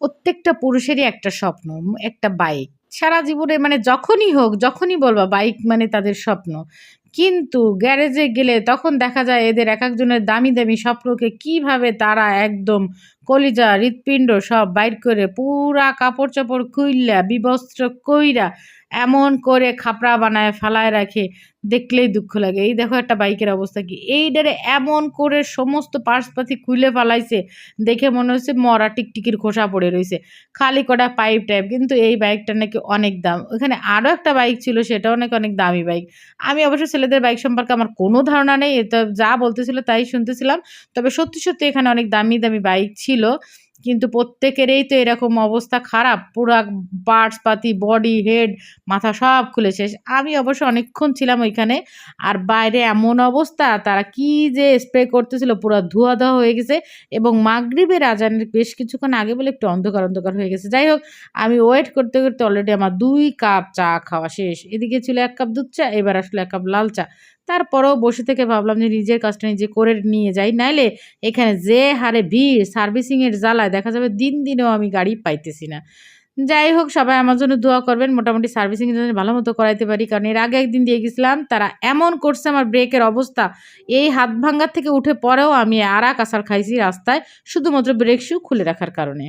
প্রত্যেকটা পুরুষেরই একটা স্বপ্ন, একটা বাইক সারা জীবনে মানে যখনই হোক, যখনই বলবা বাইক মানে তাদের স্বপ্ন। কিন্তু গ্যারেজে গেলে তখন দেখা যায় এদের এক একজনের দামি দামি স্বপ্নকে কীভাবে তারা একদম কলিজা, হৃৎপিণ্ড সব বাইর করে পুরা কাপড় চাপড় খুইল্লা, বিবস্ত্র কইরা এমন করে খাপড়া বানায়, ফালায় রাখে, দেখলেই দুঃখ লাগে। এই দেখো একটা বাইকের অবস্থা কি? এই ডারে এমন করে সমস্ত পার্সপাতি খুলে ফালাইছে, দেখে মনে হচ্ছে মরা টিকটিকির খোসা পড়ে রয়েছে খালি কটা পাইপ টাইপ, কিন্তু এই বাইকটা নাকি অনেক দাম। ওখানে আরও একটা বাইক ছিল, সেটাও নাকি অনেক দামি বাইক। আমি অবশ্য ছেলেদের বাইক সম্পর্কে আমার কোনো ধারণা নেই এটা যা বলতেছিল তাই শুনতেছিলাম। তবে সত্যি সত্যি এখানে অনেক দামি দামি বাইক ছিল। কিন্তু প্রত্যেকেরই তো এরকম অবস্থা খারাপ। পুরো পার্টস পাতি বডি হেড মাথা সব খুলে শেষ। আমি অবশ্য অনেকক্ষণ ছিলাম ওইখানে। আর বাইরে এমন অবস্থা, তারা কি যে স্প্রে করতেছিল, পুরো ধোয়া ধোয়া হয়ে গেছে। এবং মাগরিবের আজানের বেশ কিছুক্ষণ আগে বলে একটু অন্ধকার অন্ধকার হয়ে গেছে। যাই হোক, আমি ওয়েট করতে করতে অলরেডি আমার দুই কাপ চা খাওয়া শেষ। এদিকে ছিল এক কাপ দুধ চা, এবার আসলে এক কাপ লাল চা। তারপরেও বসে থেকে ভাবলাম যে নিজের কাজটা নিজে করে নিয়ে যাই। নাইলে এখানে যে হারে ভিড় সার্ভিসিংয়ের জ্বালায় দেখা যাবে দিন দিনেও আমি গাড়ি পাইতেছি না। যাই হোক, সবাই আমার জন্য দোয়া করবেন, মোটামুটি সার্ভিসিং যেন ভালো মতো করাইতে পারি। কারণ এর আগে একদিন দিয়ে গেছিলাম, তারা এমন করছে আমার ব্রেকের অবস্থা। এই হাত ভাঙ্গার থেকে উঠে পরেও আমি আর কাসার খাইছি রাস্তায়, শুধুমাত্র ব্রেক শু খুলে রাখার কারণে।